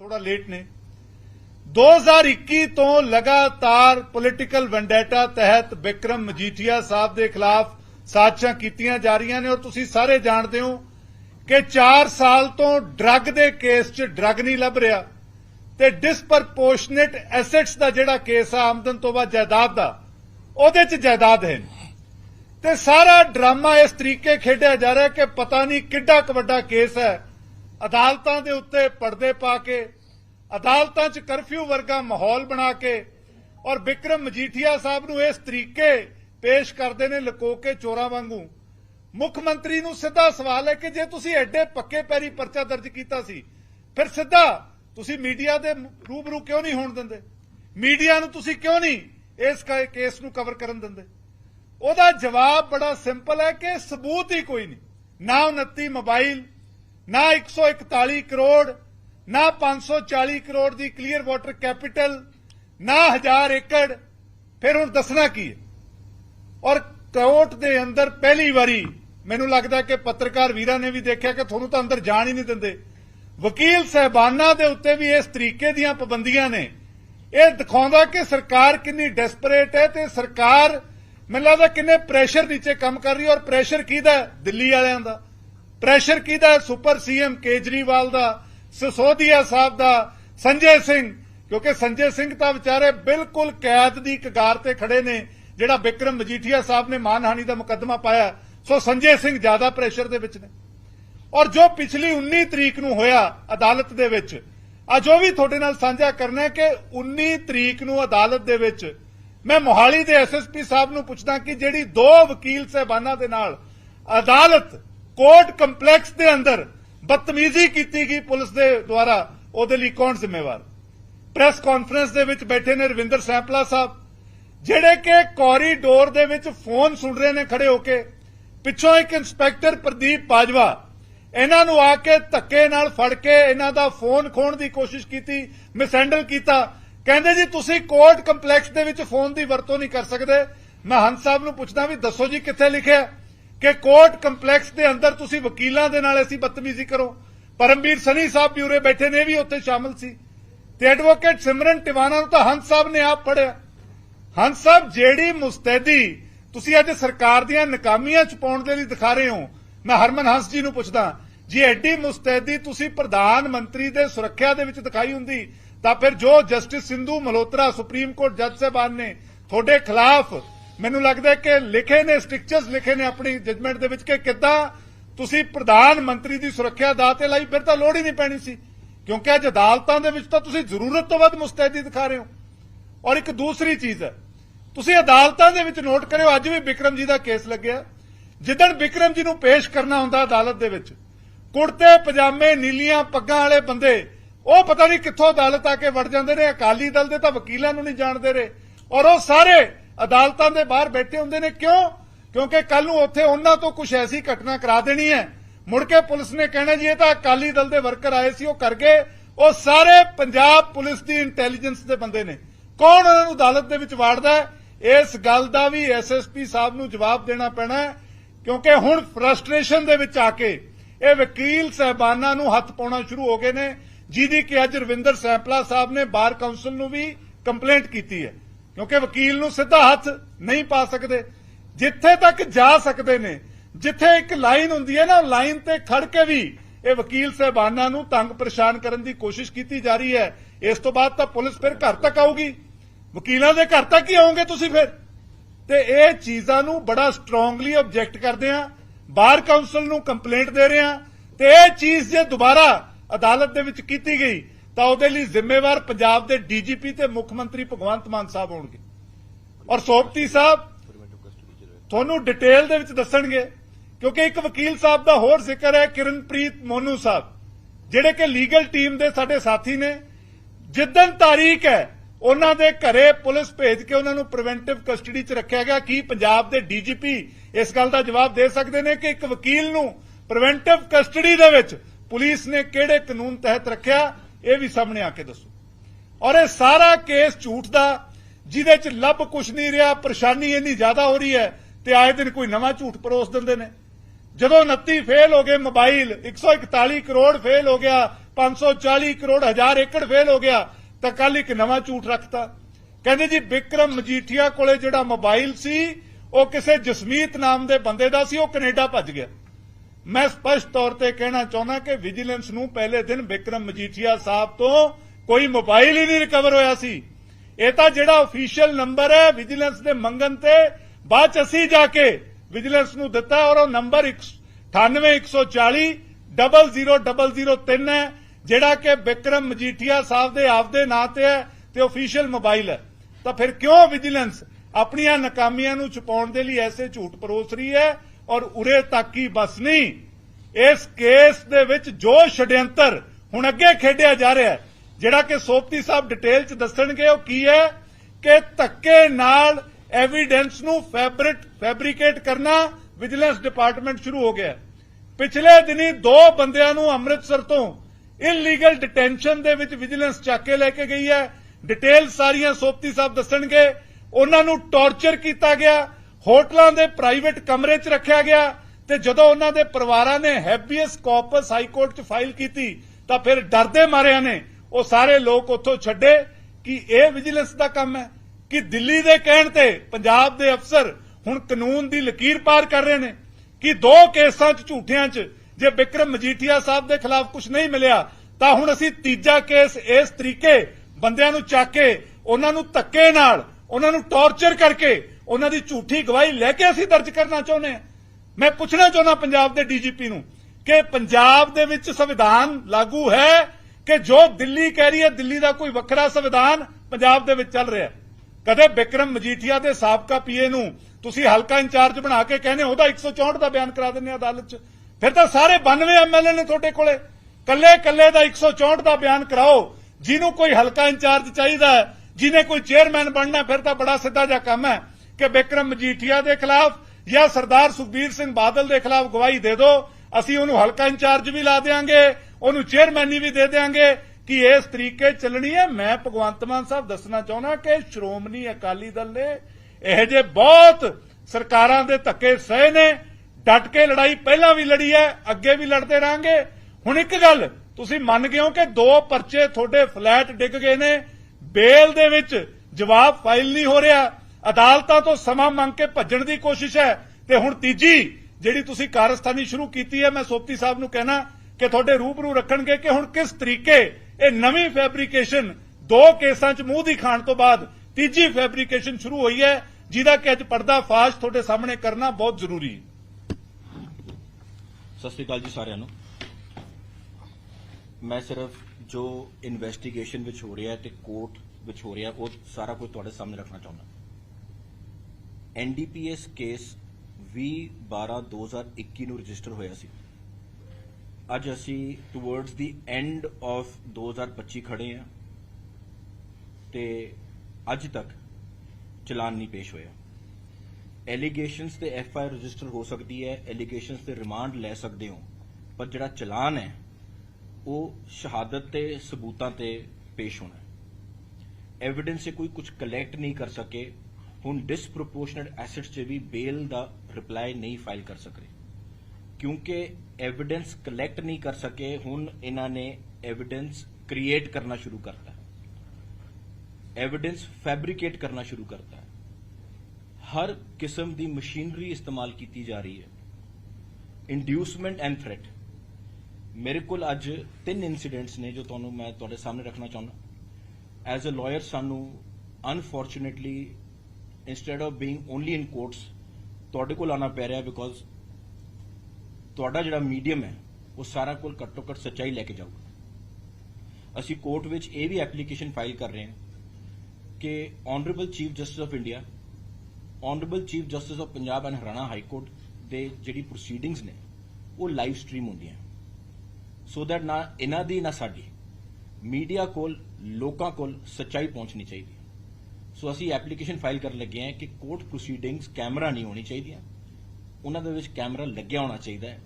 ਥੋੜਾ ਲੇਟ ਨੇ। 2021 ਤੋਂ ਲਗਾਤਾਰ ਪੋਲਿਟੀਕਲ ਵੈਂਡੇਟਾ ਤਹਿਤ ਵਿਕਰਮ ਮਜੀਠੀਆ ਸਾਹਿਬ ਦੇ ਖਿਲਾਫ ਸਾਜ਼ਿਸ਼ਾਂ ਕੀਤੀਆਂ ਜਾ ਰਹੀਆਂ ਨੇ ਔਰ ਤੁਸੀਂ ਸਾਰੇ ਜਾਣਦੇ ਹੋ ਕਿ 4 ਸਾਲ ਤੋਂ ਡਰੱਗ ਦੇ ਕੇਸ 'ਚ ਡਰੱਗ ਨਹੀਂ ਲੱਭ ਰਿਹਾ ਤੇ ਡਿਸਪਰਪੋਰਸ਼ਨੇਟ ਐਸੈਟਸ ਦਾ ਜਿਹੜਾ ਕੇਸ ਆ, ਆਮਦਨ ਤੋਂ ਬਾਅਦ ਜਾਇਦਾਦ ਦਾ, ਉਹਦੇ 'ਚ ਜਾਇਦਾਦ ਹੈ ਤੇ ਸਾਰਾ ਡਰਾਮਾ ਇਸ ਤਰੀਕੇ ਖੇਡਿਆ ਜਾ ਰਿਹਾ ਕਿ ਪਤਾ ਨਹੀਂ ਕਿੱਡਾ ਕੁ ਵੱਡਾ ਕੇਸ ਹੈ ਅਦਾਲਤਾਂ ਦੇ ਉੱਤੇ ਪਰਦੇ ਪਾ ਕੇ, ਅਦਾਲਤਾਂ 'ਚ ਕਰਫਿਊ ਵਰਗਾ ਮਾਹੌਲ ਬਣਾ ਕੇ ਔਰ ਵਿਕਰਮ ਮਜੀਠੀਆ ਸਾਹਿਬ ਨੂੰ ਇਸ ਤਰੀਕੇ ਪੇਸ਼ ਕਰਦੇ ਨੇ ਲੁਕੋ ਕੇ ਚੋਰਾਂ ਵਾਂਗੂ। ਮੁੱਖ ਮੰਤਰੀ ਨੂੰ ਸਿੱਧਾ ਸਵਾਲ ਹੈ ਕਿ ਜੇ ਤੁਸੀਂ ਐਡੇ ਪੱਕੇ ਪੈਰੀ ਪਰਚਾ ਦਰਜ ਕੀਤਾ ਸੀ, ਫਿਰ ਸਿੱਧਾ ਤੁਸੀਂ ਮੀਡੀਆ ਦੇ ਰੂਬਰੂ ਕਿਉਂ ਨਹੀਂ ਹੋਣ ਦਿੰਦੇ? ਮੀਡੀਆ ਨੂੰ ਤੁਸੀਂ ਕਿਉਂ ਨਹੀਂ ਇਸ ਕੇਸ ਨੂੰ ਕਵਰ ਕਰਨ ਦਿੰਦੇ? ਉਹਦਾ ਜਵਾਬ ਬੜਾ ਸਿੰਪਲ ਹੈ ਕਿ ਸਬੂਤ ਹੀ ਕੋਈ ਨਹੀਂ। ਨਾ 29 ਮੋਬਾਈਲ ਨਾ 141 ਕਰੋੜ, ਨਾ 540 ਕਰੋੜ ਦੀ ਕਲੀਅਰ ਵਾਟਰ ਕੈਪੀਟਲ ਨਾ 1000 ਏਕੜ। ਫਿਰ ਹੁਣ ਦੱਸਣਾ ਕੀ ਹੈ? ਔਰ ਕੋਰਟ ਦੇ ਅੰਦਰ ਪਹਿਲੀ ਵਾਰੀ ਮੈਨੂੰ ਲੱਗਦਾ ਕਿ ਪੱਤਰਕਾਰ ਵੀਰਾਂ ਨੇ ਵੀ ਦੇਖਿਆ ਕਿ ਤੁਹਾਨੂੰ ਤਾਂ ਅੰਦਰ ਜਾਣ ਹੀ ਨਹੀਂ ਦਿੰਦੇ। ਵਕੀਲ ਸਹਿਬਾਨਾਂ ਦੇ ਉੱਤੇ ਵੀ ਇਸ ਤਰੀਕੇ ਦੀਆਂ ਪਾਬੰਦੀਆਂ ਨੇ। ਇਹ ਦਿਖਾਉਂਦਾ ਕਿ ਸਰਕਾਰ ਕਿੰਨੀ ਡੈਸਪਰੇਟ ਹੈ ਤੇ ਸਰਕਾਰ ਮੈਨੂੰ ਲੱਗਦਾ ਕਿੰਨੇ ਪ੍ਰੈਸ਼ਰ ਨੀਚੇ ਕੰਮ ਕਰ ਰਹੀ ਹੈ। ਔਰ ਪ੍ਰੈਸ਼ਰ ਕਿਹਦਾ ਦਿੱਲੀ ਵਾਲਿਆਂ ਦਾ। ਪ੍ਰੈਸ਼ਰ ਕਿਹਦਾ? ਹੈ? ਸੁਪਰ ਸੀਐਮ ਕੇਜਰੀਵਾਲ ਦਾ, ਸਿਸੋਦੀਆ ਸਾਹਿਬ ਦਾ, ਸੰਜੇ ਸਿੰਘ। ਕਿਉਂਕਿ ਸੰਜੇ ਸਿੰਘ ਤਾਂ ਵਿਚਾਰੇ ਬਿਲਕੁਲ ਕੈਦ ਦੀ ਕਗਾਰ ਤੇ ਖੜੇ ਨੇ, ਜਿਹੜਾ ਵਿਕਰਮ ਮਜੀਠੀਆ ਸਾਹਿਬ ਨੇ ਮਾਨਹਾਨੀ ਦਾ ਮੁਕੱਦਮਾ ਪਾਇਆ। ਸੋ ਸੰਜੇ ਸਿੰਘ ਜ਼ਿਆਦਾ ਪ੍ਰੈਸ਼ਰ ਦੇ ਵਿੱਚ ਨੇ। ਔਰ ਜੋ ਪਿਛਲੀ 19 ਤਰੀਕ ਨੂੰ ਹੋਇਆ ਅਦਾਲਤ ਦੇ ਵਿੱਚ ਆ ਜੋ ਵੀ ਤੁਹਾਡੇ ਨਾਲ ਸਾਂਝਾ ਕਰਨਾ ਹੈ ਕਿ 19 ਤਰੀਕ ਨੂੰ ਅਦਾਲਤ ਦੇ ਵਿੱਚ ਮੈਂ ਮੋਹਾਲੀ ਦੇ ਐਸਐਸਪੀ ਸਾਹਿਬ ਨੂੰ ਪੁੱਛਦਾ ਕਿ ਜਿਹੜੀ ਦੋ ਵਕੀਲ ਸਹਿਬਾਨਾਂ ਦੇ ਨਾਲ ਅਦਾਲਤ ਕੋਰਟ ਕੰਪਲੈਕਸ ਦੇ ਅੰਦਰ ਬਦਤਮੀਜ਼ੀ ਕੀਤੀ ਗਈ ਪੁਲਿਸ ਦੇ ਦੁਆਰਾ, ਉਹਦੇ ਲਈ ਕੌਣ ਜ਼ਿੰਮੇਵਾਰ? ਪ੍ਰੈਸ ਕਾਨਫਰੰਸ ਦੇ ਵਿੱਚ ਬੈਠੇ ਨੇ ਰਵਿੰਦਰ ਸੈਂਪਲਾ ਸਾਹਿਬ, ਜਿਹੜੇ ਕਿ ਕੋਰੀਡੋਰ ਦੇ ਵਿੱਚ ਫੋਨ ਸੁਣ ਰਹੇ ਨੇ ਖੜੇ ਹੋ ਕੇ। ਪਿੱਛੋਂ ਇੱਕ ਇੰਸਪੈਕਟਰ ਪ੍ਰਦੀਪ ਬਾਜਵਾ, ਇਹਨਾਂ ਨੂੰ ਆ ਕੇ ਧੱਕੇ ਨਾਲ ਫੜ ਕੇ ਇਹਨਾਂ ਦਾ ਫੋਨ ਖੋਣ ਦੀ ਕੋਸ਼ਿਸ਼ ਕੀਤੀ ਮਿਸਹੈਂਡਲ ਕੀਤਾ। ਕਹਿੰਦੇ ਜੀ, ਤੁਸੀਂ ਕੋਰਟ ਕੰਪਲੈਕਸ ਦੇ ਵਿੱਚ ਫੋਨ ਦੀ ਵਰਤੋਂ ਨਹੀਂ ਕਰ ਸਕਦੇ। ਮੈਂ ਹੰਸ ਸਾਹਿਬ ਨੂੰ ਪੁੱਛਦਾ ਵੀ ਦੱਸੋ ਜੀ ਕਿੱਥੇ ਲਿਖਿਆ? ਕਿ ਕੋਰਟ ਕੰਪਲੈਕਸ ਦੇ ਅੰਦਰ ਤੁਸੀਂ ਵਕੀਲਾਂ ਦੇ ਨਾਲ ਐਸੀ ਬਦਤਮੀਜ਼ੀ ਕਰੋ। ਪਰਮਵੀਰ ਸਨੀ ਸਾਹਿਬ ਵੀ ਉਰੇ ਬੈਠੇ ਨੇ ਵੀ ਉੱਥੇ ਸ਼ਾਮਲ ਸੀ। ਤੇ ਐਡਵੋਕੇਟ ਸਿਮਰਨ ਟਿਵਾਣਾ ਨੂੰ ਤਾਂ ਹੰਸ ਸਾਹਿਬ ਨੇ ਆਪ ਪੜਿਆ ਹੰਸ ਸਾਹਿਬ, ਜਿਹੜੀ ਮੁਸਤੈਦੀ ਤੁਸੀਂ ਅੱਜ ਸਰਕਾਰ ਦੀਆਂ ਨਕਾਮੀਆਂ ਚ ਪਾਉਣ ਦੇ ਲਈ ਦਿਖਾ ਰਹੇ ਹੋ, ਮੈਂ ਹਰਮਨ ਹੰਸ ਜੀ ਨੂੰ ਪੁੱਛਦਾ, ਜੇ ਐਡੀ ਮੁਸਤੈਦੀ ਤੁਸੀਂ ਪ੍ਰਧਾਨ ਮੰਤਰੀ ਦੇ ਸੁਰੱਖਿਆ ਦੇ ਵਿੱਚ ਦਿਖਾਈ ਹੁੰਦੀ, ਤਾਂ ਫਿਰ ਜੋ justice Sindhu Malhotra supreme court ਜੱਜ ਸਾਹਿਬਾਨ ਨੇ ਤੁਹਾਡੇ ਖਿਲਾਫ ਮੈਨੂੰ ਲੱਗਦਾ ਕਿ ਲਿਖੇ ਨੇ ਸਟ੍ਰਿਕਚਰਸ, ਲਿਖੇ ਨੇ ਆਪਣੀ ਜਜਮੈਂਟ ਦੇ ਵਿੱਚ ਕਿ ਕਿੱਦਾਂ ਤੁਸੀਂ ਪ੍ਰਧਾਨ ਮੰਤਰੀ ਦੀ ਸੁਰੱਖਿਆ ਦਾ ਤੇ ਲਈ, ਫਿਰ ਤਾਂ ਲੋੜ ਹੀ ਨਹੀਂ ਪੈਣੀ ਸੀ। ਕਿਉਂਕਿ ਅੱਜ ਅਦਾਲਤਾਂ ਦੇ ਵਿੱਚ ਤਾਂ ਤੁਸੀਂ ਜ਼ਰੂਰਤ ਤੋਂ ਵੱਧ ਮੁਸਤੈਦੀ ਦਿਖਾ ਰਹੇ ਹੋ। ਔਰ ਇੱਕ ਦੂਸਰੀ ਚੀਜ਼ ਹੈ, ਤੁਸੀਂ ਅਦਾਲਤਾਂ ਦੇ ਵਿੱਚ ਨੋਟ ਕਰਿਓ, ਅੱਜ ਵੀ ਵਿਕਰਮ ਜੀ ਦਾ ਕੇਸ ਲੱਗਿਆ। ਜਿੱਦਣ ਵਿਕਰਮ ਜੀ ਨੂੰ ਪੇਸ਼ ਕਰਨਾ ਹੁੰਦਾ ਅਦਾਲਤ ਦੇ ਵਿੱਚ, ਕੁੜਤੇ, ਪਜਾਮੇ, ਨੀਲੀਆਂ ਪੱਗਾਂ ਵਾਲੇ ਬੰਦੇ, ਉਹ ਪਤਾ ਨਹੀਂ ਕਿੱਥੋਂ ਅਦਾਲਤ ਆ ਕੇ ਵੜ ਜਾਂਦੇ ਨੇ, ਅਕਾਲੀ ਦਲ ਦੇ ਤਾਂ ਵਕੀਲਾਂ ਨੂੰ ਨਹੀਂ ਜਾਣਦੇ ਰਹੇ। ਔਰ ਉਹ ਸਾਰੇ ਅਦਾਲਤਾਂ ਦੇ ਬਾਹਰ ਬੈਠੇ ਹੁੰਦੇ ਨੇ ਕਿਉਂ? ਕਿਉਂਕਿ ਕੱਲ ਨੂੰ ਉੱਥੇ ਉਹਨਾਂ ਤੋਂ ਕੁਝ ਐਸੀ ਘਟਨਾ ਕਰਾ ਦੇਣੀ ਹੈ। ਮੁੜ ਕੇ ਪੁਲਿਸ ਨੇ ਕਹਿਣਾ ਜੀ, ਇਹ ਤਾਂ ਅਕਾਲੀ ਦਲ ਦੇ ਵਰਕਰ ਆਏ ਸੀ, ਉਹ ਕਰ ਗਏ। ਉਹ ਸਾਰੇ ਪੰਜਾਬ ਪੁਲਿਸ ਦੀ ਇੰਟੈਲੀਜੈਂਸ ਦੇ ਬੰਦੇ ਨੇ। ਕੌਣ ਉਹਨਾਂ ਨੂੰ ਅਦਾਲਤ ਦੇ ਵਿੱਚ ਵਾੜਦਾ ਹੈ? ਇਸ ਗੱਲ ਦਾ ਵੀ ਐਸਐਸਪੀ ਸਾਹਿਬ ਨੂੰ ਜਵਾਬ ਦੇਣਾ ਪੈਣਾ ਕਿਉਂਕਿ ਹੁਣ ਫਰਸਟ੍ਰੇਸ਼ਨ ਦੇ ਵਿੱਚ ਆ ਕੇ ਇਹ ਵਕੀਲ ਸਹਿਬਾਨਾਂ ਨੂੰ ਹੱਥ ਪਾਉਣਾ ਸ਼ੁਰੂ ਹੋ ਗਏ ਨੇ, ਜਿਹਦੀ ਕਿ ਅੱਜ ਰਵਿੰਦਰ ਸੈਂਪਲਾ ਸਾਹਿਬ ਨੇ ਬਾਰ ਕਾਉਂਸਲ ਨੂੰ ਵੀ ਕੰਪਲੇਂਟ ਕੀਤੀ ਹੈ। ਕਿਉਂਕਿ ਵਕੀਲ ਨੂੰ ਸਿੱਧਾ ਹੱਥ ਨਹੀਂ ਪਾ ਸਕਦੇ। ਜਿੱਥੇ ਤੱਕ ਜਾ ਸਕਦੇ ਨੇ, ਜਿੱਥੇ ਇੱਕ ਲਾਈਨ ਹੁੰਦੀ ਹੈ ਨਾ ਲਾਈਨ ਤੇ ਖੜ ਕੇ ਵੀ ਇਹ ਵਕੀਲ ਸਹਿਬਾਨਾਂ ਨੂੰ ਤੰਗ ਪਰੇਸ਼ਾਨ ਕਰਨ ਦੀ ਕੋਸ਼ਿਸ਼ ਕੀਤੀ ਜਾ ਰਹੀ ਹੈ। ਇਸ ਤੋਂ ਬਾਅਦ ਤਾਂ ਪੁਲਿਸ ਫਿਰ ਘਰ ਤੱਕ ਆਊਗੀ। ਵਕੀਲਾਂ ਦੇ ਘਰ ਤੱਕ ਹੀ ਆਉਂਗੇ ਤੁਸੀਂ ਫਿਰ। ਤੇ ਇਹ ਚੀਜ਼ਾਂ ਨੂੰ ਬੜਾ ਸਟਰੋਂਗਲੀ ਆਬਜੈਕਟ ਕਰਦੇ ਆ ਬਾਰ ਕਾਉਂਸਲ ਨੂੰ ਕੰਪਲੇਂਟ ਦੇ ਰਹੇ ਆ ਤੇ ਇਹ ਚੀਜ਼ ਜੇ ਦੁਬਾਰਾ ਅਦਾਲਤ ਦੇ ਵਿੱਚ ਕੀਤੀ ਗਈ ਤਾਂ ਉਹਦੇ ਲਈ ਜ਼ਿੰਮੇਵਾਰ ਪੰਜਾਬ ਦੇ ਡੀਜੀਪੀ ਤੇ ਮੁੱਖ ਮੰਤਰੀ ਭਗਵੰਤ ਮਾਨ ਸਾਹਿਬ ਹੋਣਗੇ। ਔਰ ਸੋਪਤੀ ਸਾਹਿਬ ਤੁਹਾਨੂੰ ਡਿਟੇਲ ਦੇ ਵਿੱਚ ਦੱਸਣਗੇ, ਕਿਉਂਕਿ ਇੱਕ ਵਕੀਲ ਸਾਹਿਬ ਦਾ ਹੋਰ ਜ਼ਿਕਰ ਹੈ ਕਿਰਨਪ੍ਰੀਤ ਮੋਨੂ ਸਾਹਿਬ, ਜਿਹੜੇ ਕਿ ਲੀਗਲ ਟੀਮ ਦੇ ਸਾਡੇ ਸਾਥੀ ਨੇ। ਜਿੱਦਨ ਤਾਰੀਖ ਹੈ, ਉਹਨਾਂ ਦੇ ਘਰੇ ਪੁਲਿਸ ਭੇਜ ਕੇ ਉਹਨਾਂ ਨੂੰ ਪ੍ਰੀਵੈਂਟਿਵ ਕਸਟਡੀ 'ਚ ਰੱਖਿਆ ਗਿਆ। ਕੀ ਪੰਜਾਬ ਦੇ ਡੀਜੀਪੀ ਇਸ ਗੱਲ ਦਾ ਜਵਾਬ ਦੇ ਸਕਦੇ ਨੇ ਕਿ ਇੱਕ ਵਕੀਲ ਨੂੰ ਪ੍ਰੀਵੈਂਟਿਵ ਕਸਟਡੀ ਦੇ ਵਿੱਚ ਪੁਲਿਸ ਨੇ ਕਿਹੜੇ ਕਾਨੂੰਨ ਤਹਿਤ ਰੱਖਿਆ? ਇਹ ਵੀ ਸਾਹਮਣੇ ਆ ਕੇ ਦੱਸੋ। ਔਰ ਇਹ ਸਾਰਾ ਕੇਸ ਝੂਠ ਦਾ, ਜਿਹਦੇ 'ਚ ਲੱਭ ਕੁਛ ਨਹੀਂ ਰਿਹਾ, ਪਰੇਸ਼ਾਨੀ ਇੰਨੀ ਜ਼ਿਆਦਾ ਹੋ ਰਹੀ ਹੈ ਤੇ ਆਏ ਦਿਨ ਕੋਈ ਨਵਾਂ ਝੂਠ ਪਰੋਸ ਦਿੰਦੇ ਨੇ। ਜਦੋਂ 29 ਫੇਲ ਹੋ ਗਏ ਮੋਬਾਈਲ 141 ਕਰੋੜ ਫੇਲ ਹੋ ਗਿਆ 540 ਕਰੋੜ, ਹਜ਼ਾਰ ਏਕੜ ਫੇਲ ਹੋ ਗਿਆ, ਤਾਂ ਕੱਲ ਇੱਕ ਨਵਾਂ ਝੂਠ ਰੱਖਤਾ। ਕਹਿੰਦੇ ਜੀ, ਵਿਕਰਮ ਮਜੀਠੀਆ ਕੋਲੇ ਜਿਹੜਾ ਮੋਬਾਈਲ ਸੀ, ਉਹ ਕਿਸੇ ਜਸਮੀਤ ਨਾਮ ਦੇ ਬੰਦੇ ਦਾ ਸੀ, ਉਹ ਕੈਨੇਡਾ ਭੱਜ ਗਿਆ। ਮੈਂ ਸਪਸ਼ਟ ਤੌਰ ਤੇ ਕਹਿਣਾ ਚਾਹੁੰਦਾ ਕਿ ਵਿਜੀਲੈਂਸ ਨੂੰ ਪਹਿਲੇ ਦਿਨ ਵਿਕਰਮ ਮਜੀਠੀਆ ਸਾਹਿਬ ਤੋਂ ਕੋਈ ਮੋਬਾਈਲ ਹੀ ਨਹੀਂ ਰਿਕਵਰ ਹੋਇਆ ਸੀ। ਇਹ ਤਾਂ ਜਿਹੜਾ ਅਫੀਸ਼ੀਅਲ ਨੰਬਰ ਹੈ, ਵਿਜੀਲੈਂਸ ਦੇ ਮੰਗਣ ਤੇ ਬਾਅਦ ਚ ਅਸੀਂ ਜਾ ਕੇ ਵਿਜੀਲੈਂਸ ਨੂੰ ਦਿੱਤਾ ਔਰ ਉਹ ਨੰਬਰ 98140 00003 ਹੈ, ਜਿਹੜਾ ਕਿ ਵਿਕਰਮ ਮਜੀਠੀਆ ਸਾਹਿਬ ਦੇ ਆਪਦੇ ਨਾਂ ਤੇ ਹੈ ਤੇ ਅਫੀਸ਼ੀਅਲ ਮੋਬਾਈਲ ਹੈ। ਤਾਂ ਫਿਰ ਕਿਉਂ ਵਿਜੀਲੈਂਸ ਆਪਣੀਆਂ ਨਾਕਾਮੀਆਂ ਨੂੰ ਛੁਪਾਉਣ ਦੇ ਲਈ ਐਸੇ ਝੂਠ ਪਰੋਸ ਰਹੀ ਹੈ? ਔਰ ਉਰੇ ਤੱਕ ਹੀ ਬਸ ਨਹੀਂ, ਇਸ ਕੇਸ ਦੇ ਵਿੱਚ ਜੋ ਛਡਿਅੰਤਰ ਹੁਣ ਅੱਗੇ ਖੇਡਿਆ ਜਾ ਰਿਹਾ ਹੈ, ਜਿਹੜਾ ਕਿ ਸੋਪਤੀ ਸਾਹਿਬ ਡਿਟੇਲ ਚ ਦੱਸਣਗੇ, ਉਹ ਕੀ ਹੈ ਕਿ ਧੱਕੇ ਨਾਲ ਐਵੀਡੈਂਸ ਨੂੰ ਫੈਬਰਿਕ ਫੈਬਰੀਕੇਟ ਕਰਨਾ ਵਿਜੀਲੈਂਸ ਡਿਪਾਰਟਮੈਂਟ ਸ਼ੁਰੂ ਹੋ ਗਿਆ ਪਿਛਲੇ ਦਿਨੀ ਦੋ ਬੰਦਿਆਂ ਨੂੰ ਅੰਮ੍ਰਿਤਸਰ ਤੋਂ ਇਲੀਗਲ ਡਿਟੈਂਸ਼ਨ ਦੇ ਵਿੱਚ ਵਿਜੀਲੈਂਸ ਚੱਕ ਕੇ ਲੈ ਕੇ ਗਈ ਹੈ। ਡਿਟੇਲ ਸਾਰੀਆਂ ਸੋਪਤੀ ਸਾਹਿਬ ਦੱਸਣਗੇ, ਉਹਨਾਂ ਨੂੰ ਟੌਰਚਰ ਕੀਤਾ ਗਿਆ ਹੋਟਲਾਂ ਦੇ ਪ੍ਰਾਈਵੇਟ ਕਮਰੇ 'ਚ ਰੱਖਿਆ ਗਿਆ ਤੇ ਜਦੋਂ ਉਹਨਾਂ ਦੇ ਪਰਿਵਾਰਾਂ ਨੇ ਹੈਬੀਅਸ ਕਾਰਪਸ ਹਾਈ ਕੋਰਟ 'ਚ ਫਾਈਲ ਕੀਤੀ ਤਾਂ ਫਿਰ ਡਰਦੇ ਮਾਰਿਆਂ ਨੇ ਉਹ ਸਾਰੇ ਲੋਕ ਉੱਥੋਂ ਛੱਡੇ ਕਿ ਇਹ ਵਿਜੀਲੈਂਸ ਦਾ ਕੰਮ ਹੈ, ਕਿ ਦਿੱਲੀ ਦੇ ਕਹਿਣ ਤੇ ਪੰਜਾਬ ਦੇ ਅਫਸਰ ਹੁਣ ਕਾਨੂੰਨ ਦੀ ਲਕੀਰ ਪਾਰ ਕਰ ਰਹੇ ਨੇ, ਕਿ ਦੋ ਕੇਸਾਂ 'ਚ ਝੂਠਿਆਂ 'ਚ ਜੇ ਬਿਕਰਮ ਮਜੀਠੀਆ ਸਾਹਿਬ ਦੇ ਖਿਲਾਫ ਕੁਝ ਨਹੀਂ ਮਿਲਿਆ, ਤਾਂ ਹੁਣ ਅਸੀਂ ਤੀਜਾ ਕੇਸ ਇਸ ਤਰੀਕੇ ਬੰਦਿਆਂ ਨੂੰ ਚੱਕ ਕੇ, ਉਹਨਾਂ ਨੂੰ ਧੱਕੇ ਨਾਲ, ਉਹਨਾਂ ਨੂੰ ਟੌਰਚਰ ਕਰਕੇ ਉਹਨਾਂ ਦੀ ਝੂਠੀ ਗਵਾਹੀ ਲੈ ਕੇ ਅਸੀਂ ਦਰਜ ਕਰਨਾ ਚਾਹੁੰਦੇ ਹਾਂ। ਮੈਂ ਪੁੱਛਣਾ ਚਾਹੁੰਦਾ ਪੰਜਾਬ ਦੇ ਡੀਜੀਪੀ ਨੂੰ ਕਿ ਪੰਜਾਬ ਦੇ ਵਿੱਚ ਸੰਵਿਧਾਨ ਲਾਗੂ ਹੈ ਕਿ ਜੋ ਦਿੱਲੀ ਕਹਿ ਰਹੀ ਹੈ, ਦਿੱਲੀ ਦਾ ਕੋਈ ਵੱਖਰਾ ਸੰਵਿਧਾਨ ਪੰਜਾਬ ਦੇ ਵਿੱਚ ਚੱਲ ਰਿਹਾ ਕਦੇ ਬਿਕਰਮ ਮਜੀਠੀਆ ਦੇ ਸਾਬਕਾ ਪੀਏ ਨੂੰ ਤੁਸੀਂ ਹਲਕਾ ਇੰਚਾਰਜ ਬਣਾ ਕੇ ਕਹਿੰਦੇ ਹੋ, ਉਹਦਾ 164 ਦਾ ਬਿਆਨ ਕਰਾ ਦਿੰਦੇ ਅਦਾਲਤ 'ਚ। ਫਿਰ ਤਾਂ ਸਾਰੇ 92 ਐਮਐਲਏ ਨੇ ਤੁਹਾਡੇ ਕੋਲੇ। ਕੱਲੇ ਕੱਲੇ ਦਾ 164 ਦਾ ਬਿਆਨ ਕਰਾਓ। ਜਿਹਨੂੰ ਕੋਈ ਹਲਕਾ ਇੰਚਾਰਜ ਚਾਹੀਦਾ ਜਿਹਨੇ ਕੋਈ ਚੇਅਰਮੈਨ ਬਣਨਾ, ਫਿਰ ਤਾਂ ਬੜਾ ਸਿੱਧਾ ਜਿਹਾ ਕੰਮ ਹੈ। ਕਿ ਬਿਕਰਮ ਮਜੀਠੀਆ ਦੇ ਖਿਲਾਫ ਜਾਂ ਸਰਦਾਰ ਸੁਖਬੀਰ ਸਿੰਘ ਬਾਦਲ ਦੇ ਖਿਲਾਫ ਗਵਾਹੀ ਦੇ ਦਿਓ ਅਸੀਂ ਉਹਨੂੰ ਹਲਕਾ ਇੰਚਾਰਜ ਵੀ ਲਾ ਦੇਾਂਗੇ ਉਹਨੂੰ ਚੇਅਰਮੈਨੀ ਵੀ ਦੇ ਦੇਾਂਗੇ ਕਿ ਇਸ ਤਰੀਕੇ ਚੱਲਣੀ ਹੈ? ਮੈਂ ਭਗਵੰਤ ਮਾਨ ਸਾਹਿਬ ਦੱਸਣਾ ਚਾਹੁੰਦਾ ਕਿ ਸ਼੍ਰੋਮਣੀ ਅਕਾਲੀ ਦਲ ਨੇ ਇਹੋ ਜਿਹੇ ਬਹੁਤ ਸਰਕਾਰਾਂ ਦੇ ਧੱਕੇ ਸਹੇ ਨੇ। ਡਟ ਕੇ ਲੜਾਈ ਪਹਿਲਾਂ ਵੀ ਲੜੀ ਹੈ, ਅੱਗੇ ਵੀ ਲੜਦੇ ਰਾਂਗੇ ਹੁਣ ਇੱਕ ਗੱਲ, ਤੁਸੀਂ ਮੰਨ ਗਏ ਹੋ ਕਿ ਦੋ ਪਰਚੇ ਤੁਹਾਡੇ ਫਲੈਟ ਡਿੱਗ ਗਏ ਨੇ। ਬੇਲ ਦੇ ਵਿੱਚ ਜਵਾਬ ਫਾਈਲ ਨਹੀਂ ਹੋ ਰਿਹਾ। ਅਦਾਲਤਾਂ ਤੋਂ ਸਮਾਂ ਮੰਗ ਕੇ ਭੱਜਣ ਦੀ ਕੋਸ਼ਿਸ਼ ਹੈ। ਤੇ ਹੁਣ ਤੀਜੀ ਜਿਹੜੀ ਤੁਸੀਂ ਕਾਰਸਤਾਨੀ ਸ਼ੁਰੂ ਕੀਤੀ ਹੈ, ਮੈਂ ਸੋਪਤੀ ਸਾਹਿਬ ਨੂੰ ਕਹਿਣਾ ਕਿ ਤੁਹਾਡੇ ਰੂਬਰੂ ਰੱਖਣਗੇ ਕਿ ਹੁਣ ਕਿਸ ਤਰੀਕੇ ਇਹ ਨਵੀਂ ਫੈਬਰੀਕੇਸ਼ਨ ਦੋ ਕੇਸਾਂ 'ਚ ਮੂੰਹ ਦੀ ਖਾਣ ਤੋਂ ਬਾਅਦ ਤੀਜੀ ਫੈਬਰੀਕੇਸ਼ਨ ਸ਼ੁਰੂ ਹੋਈ ਹੈ, ਜਿਹਦਾ ਕਿ ਅੱਜ ਪਰਦਾ ਫਾਸ਼ ਤੁਹਾਡੇ ਸਾਹਮਣੇ ਕਰਨਾ ਬਹੁਤ ਜ਼ਰੂਰੀ ਹੈ। ਸਤਿ ਸ੍ਰੀ ਅਕਾਲ ਜੀ ਸਾਰਿਆਂ ਨੂੰ। ਮੈਂ ਸਿਰਫ ਜੋ ਇਨਵੈਸਟੀਗੇਸ਼ਨ ਵਿੱਚ ਹੋ ਰਿਹਾ ਹੈ ਤੇ ਕੋਰਟ ਵਿੱਚ ਹੋ ਰਿਹਾ, ਉਹ ਸਾਰਾ ਕੁਝ ਤੁਹਾਡੇ ਸਾਹਮਣੇ ਰੱਖਣਾ ਚਾਹੁੰਦਾ। ਐਨਡੀਪੀਐਸ ਕੇਸ 20 12 2021 ਨੂੰ ਰਜਿਸਟਰ ਹੋਇਆ ਸੀ। ਅੱਜ ਅਸੀਂ ਟੁਵਰਡਸ ਦੀ ਐਂਡ ਆਫ 2025 ਖੜੇ ਹਾਂ ਤੇ ਅੱਜ ਤੱਕ ਚਲਾਨ ਨਹੀਂ ਪੇਸ਼ ਹੋਇਆ। ਐਲੀਗੇਸ਼ਨਸ ਤੇ ਐਫ ਆਈ ਆਰ ਰਜਿਸਟਰ ਹੋ ਸਕਦੀ ਹੈ ਐਲੀਗੇਸ਼ਨਸ ਤੇ ਰਿਮਾਂਡ ਲੈ ਸਕਦੇ ਹੋ, ਪਰ ਜਿਹੜਾ ਚਲਾਨ ਹੈ, ਉਹ ਸ਼ਹਾਦਤ ਤੇ ਸਬੂਤਾਂ ਤੇ ਪੇਸ਼ ਹੋਣਾ ਹੈ। ਐਵੀਡੈਂਸ ਸੇ ਕੋਈ ਕੁਝ ਕਲੈਕਟ ਨਹੀਂ ਕਰ ਸਕੇ ਹੁਣ ਡਿਸਪ੍ਰੋਪੋਰਸ਼ਨੇਟ ਐਸੈਟਸ 'ਚ ਵੀ ਬੇਲ ਦਾ ਰਿਪਲਾਈ ਨਹੀਂ ਫਾਈਲ ਕਰ ਸਕ ਕਿਉਂਕਿ ਐਵੀਡੈਂਸ ਕਲੈਕਟ ਨਹੀਂ ਕਰ ਸਕੇ, ਹੁਣ ਇਹਨਾਂ ਨੇ ਐਵੀਡੈਂਸ ਕ੍ਰੀਏਟ ਕਰਨਾ ਸ਼ੁਰੂ ਕਰਤਾ। ਐਵੀਡੈਂਸ ਫੈਬਰੀਕੇਟ ਕਰਨਾ ਸ਼ੁਰੂ ਕਰਤਾ। ਹਰ ਕਿਸਮ ਦੀ ਮਸ਼ੀਨਰੀ ਇਸਤੇਮਾਲ ਕੀਤੀ ਜਾ ਰਹੀ ਹੈ। ਇੰਡਿਊਸਮੈਂਟ ਐਂਡ ਥ੍ਰੈਟ ਮੇਰੇ ਕੋਲ ਅੱਜ ਤਿੰਨ ਇਨਸੀਡੈਂਟਸ ਨੇ ਜੋ ਤੁਹਾਨੂੰ ਮੈਂ ਤੁਹਾਡੇ ਸਾਹਮਣੇ ਰੱਖਣਾ ਚਾਹੁੰਦਾ। ਐਜ਼ ਅ ਲਾਇਰ ਸਾਨੂੰ unfortunately instead of being only in courts ਤੁਹਾਡੇ ਕੋਲ ਆਣਾ ਪੈ ਰਿਹਾ ਬਿਕੋਜ਼ ਤੁਹਾਡਾ ਜਿਹੜਾ ਮੀਡੀਅਮ ਹੈ, ਉਹ ਸਾਰਾ ਕੋਲ ਘੱਟੋ ਘੱਟ ਸੱਚਾਈ ਲੈ ਕੇ ਜਾਊਗਾ। ਅਸੀਂ ਕੋਰਟ ਵਿੱਚ ਇਹ ਵੀ ਐਪਲੀਕੇਸ਼ਨ ਫਾਈਲ ਕਰ ਰਹੇ ਹਾਂ ਕਿ honourable chief justice of India honourable chief justice of Punjab and Haryana high court ਦੇ ਜਿਹੜੀ ਪ੍ਰੋਸੀਡਿੰਗਸ ਨੇ, ਉਹ ਲਾਈਵ ਸਟ੍ਰੀਮ ਹੁੰਦੀਆਂ। ਸੋ ਦੈਟ ਨਾ ਇਹਨਾਂ ਦੀ ਨਾ ਸਾਡੀ। ਮੀਡੀਆ ਕੋਲ, ਲੋਕਾਂ ਕੋਲ ਸੱਚਾਈ ਪਹੁੰਚਣੀ ਚਾਹੀਦੀ। ਸੋ ਅਸੀਂ ਐਪਲੀਕੇਸ਼ਨ ਫਾਈਲ ਕਰਨ ਲੱਗੇ ਹਾਂ ਕਿ ਕੋਰਟ ਪ੍ਰੋਸੀਡਿੰਗਸ ਕੈਮਰਾ ਨਹੀਂ ਹੋਣੀ ਚਾਹੀਦੀਆਂ। ਉਹਨਾਂ ਦੇ ਵਿੱਚ ਕੈਮਰਾ ਲੱਗਿਆ ਹੋਣਾ ਚਾਹੀਦਾ ਹੈ।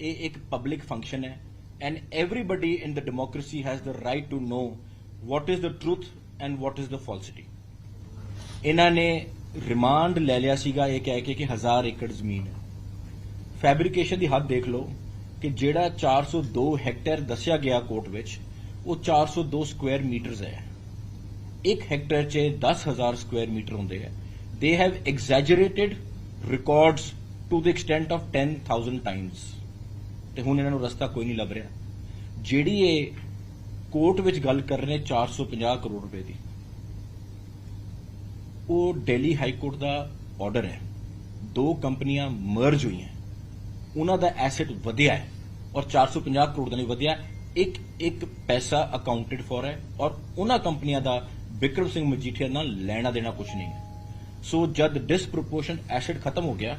ਇਹ ਇੱਕ ਪਬਲਿਕ ਫੰਕਸ਼ਨ ਹੈ and everybody in the democracy has the right to know what is the truth and what is the falsity ਇਹਨਾਂ ਨੇ ਰਿਮਾਂਡ ਲੈ ਲਿਆ ਸੀਗਾ ਇਹ ਕਹਿ ਕੇ ਕਿ ਹਜ਼ਾਰ ਏਕੜ ਜ਼ਮੀਨ ਹੈ। ਫੈਬਰੀਕੇਸ਼ਨ ਦੀ ਹੱਦ ਦੇਖ ਲਓ ਕਿ ਜਿਹੜਾ 402 ਹੈਕਟੇਅਰ ਦੱਸਿਆ ਗਿਆ ਕੋਰਟ ਵਿੱਚ, ਉਹ 402 ਸਕੁਅਰ ਮੀਟਰਸ ਹੈ। ਇੱਕ ਹੈਕਟੇਅਰ 'ਚ 10000 ਸਕੁਆਇਰ ਮੀਟਰ ਹੁੰਦੇ ਆ। They have exaggerated records to the extent of 10000 times ਤੇ ਹੁਣ ਇਹਨਾਂ ਨੂੰ ਰਸਤਾ ਕੋਈ ਨਹੀਂ ਲੱਭ ਰਿਹਾ। ਜਿਹੜੀ ਇਹ ਕੋਰਟ ਵਿੱਚ ਗੱਲ ਕਰ ਰਹੇ ਨੇ 450 ਕਰੋੜ ਰੁਪਏ ਦੀ, ਉਹ ਦਿੱਲੀ ਹਾਈ ਕੋਰਟ ਦਾ ਆਰਡਰ ਹੈ। ਦੋ ਕੰਪਨੀਆਂ ਮਰਜ ਹੋਈਆਂ। ਉਹਨਾਂ ਦਾ ਐਸੈਟ ਵਧਿਆ ਹੈ ਔਰ 450 ਕਰੋੜ ਦਾ ਨਹੀਂ ਵਧਿਆ। ਇੱਕ ਇੱਕ ਪੈਸਾ ਅਕਾਊਂਟਡ ਫॉर ਹੈ ਔਰ ਉਹਨਾਂ ਕੰਪਨੀਆਂ ਦਾ ਵਿਕਰਮ ਸਿੰਘ ਮਜੀਠੀਆ ਨਾਲ ਲੈਣਾ ਦੇਣਾ ਕੁਝ ਨਹੀਂ ਹੈ। ਸੋ ਜਦ ਡਿਸਪ੍ਰੋਪੋਰਸ਼ਨ ਐਸਿਡ ਖਤਮ ਹੋ ਗਿਆ,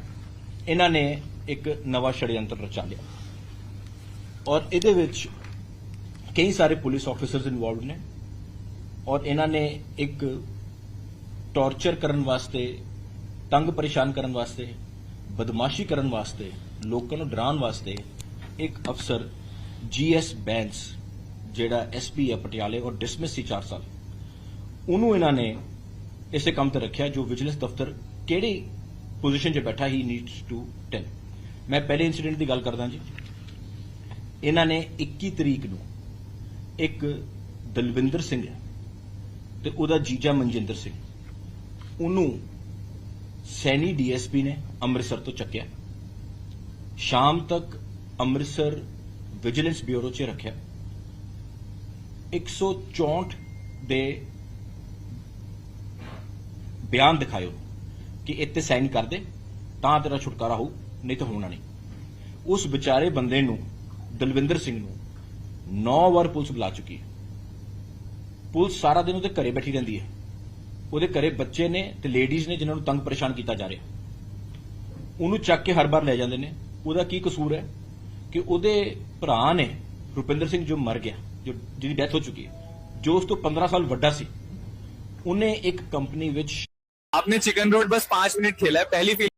ਇਹਨਾਂ ਨੇ ਇੱਕ ਨਵਾਂ ਛੜਯੰਤਰ ਰਚਾ ਲਿਆ। ਔਰ ਇਹਦੇ ਵਿੱਚ ਕਈ ਸਾਰੇ ਪੁਲਿਸ ਆਫੀਸਰਸ ਇਨਵੋਲਵਡ ਨੇ। ਔਰ ਇਹਨਾਂ ਨੇ ਇੱਕ ਟੌਰਚਰ ਕਰਨ ਵਾਸਤੇ, ਤੰਗ ਪਰੇਸ਼ਾਨ ਕਰਨ ਵਾਸਤੇ, ਬਦਮਾਸ਼ੀ ਕਰਨ ਵਾਸਤੇ, ਲੋਕਾਂ ਨੂੰ ਡਰਾਉਣ ਵਾਸਤੇ ਇੱਕ ਅਫਸਰ ਜੀਐਸ ਬੈਂਸ ਜਿਹੜਾ ਐਸਪੀ ਹੈ ਪਟਿਆਲੇ ਔਰ ਡਿਸਮਿਸ ਸੀ 4 ਸਾਲ। ਉਹਨੂੰ ਇਹਨਾਂ ਨੇ ਇਸੇ ਕੰਮ ਤੇ ਰੱਖਿਆ ਜੋ ਵਿਜੀਲੈਂਸ ਦਫ਼ਤਰ ਕਿਹੜੀ ਪੋਜੀਸ਼ਨ 'ਚ ਬੈਠਾ ਹੀ ਨੀਡਸ ਟੂ ਟੈਲ ਮੈਂ ਪਹਿਲੇ ਇਨਸੀਡੈਂਟ ਦੀ ਗੱਲ ਕਰਦਾ ਜੀ। ਇਹਨਾਂ ਨੇ 21 ਤਰੀਕ ਨੂੰ ਇੱਕ ਦਲਵਿੰਦਰ ਸਿੰਘ ਤੇ ਉਹਦਾ ਜੀਜਾ ਮਨਜਿੰਦਰ ਸਿੰਘ, ਉਹਨੂੰ ਸੈਣੀ ਡੀਐਸਪੀ ਨੇ ਅੰਮ੍ਰਿਤਸਰ ਤੋਂ ਚੱਕਿਆ। ਸ਼ਾਮ ਤੱਕ ਅੰਮ੍ਰਿਤਸਰ ਵਿਜੀਲੈਂਸ ਬਿਊਰੋ 'ਚ ਰੱਖਿਆ। 164 ਦੇ ਬਿਆਨ ਦਿਖਾਇਓ ਕਿ ਇੱਥੇ ਸਾਈਨ ਕਰ ਦੇ, ਤਾਂ ਤੇਰਾ ਛੁਟਕਾਰਾ ਹੋਊ, ਨਹੀਂ ਤਾਂ ਹੋਣਾ ਨਹੀਂ। ਉਸ ਵਿਚਾਰੇ ਬੰਦੇ ਨੂੰ, ਦਲਵਿੰਦਰ ਸਿੰਘ ਨੂੰ 9 ਵਾਰ ਪੁਲਿਸ ਬੁਲਾ ਚੁੱਕੀ ਹੈ। ਪੁਲਿਸ ਸਾਰਾ ਦਿਨ ਉਹਦੇ ਘਰੇ ਬੈਠੀ ਰਹਿੰਦੀ ਹੈ। ਉਹਦੇ ਘਰੇ ਬੱਚੇ ਨੇ ਤੇ ਲੇਡੀਜ਼ ਨੇ ਜਿਨ੍ਹਾਂ ਨੂੰ ਤੰਗ ਪਰੇਸ਼ਾਨ ਕੀਤਾ ਜਾ ਰਿਹਾ। ਉਹਨੂੰ ਚੱਕ ਕੇ ਹਰ ਵਾਰ ਲੈ ਜਾਂਦੇ ਨੇ। ਉਹਦਾ ਕੀ ਕਸੂਰ ਹੈ ਕਿ ਉਹਦੇ ਭਰਾ ਨੇ ਰੁਪਿੰਦਰ ਸਿੰਘ ਜੋ ਮਰ ਗਿਆ, ਜੋ ਜਿਹਦੀ ਡੈਥ ਹੋ ਚੁੱਕੀ ਹੈ, ਜੋ ਉਸ ਤੋਂ 15 ਸਾਲ ਵੱਡਾ ਸੀ, ਉਹਨੇ ਇੱਕ ਕੰਪਨੀ ਵਿੱਚ आपने चिकन रोड बस पांच मिनट खेला है पहली फील्ड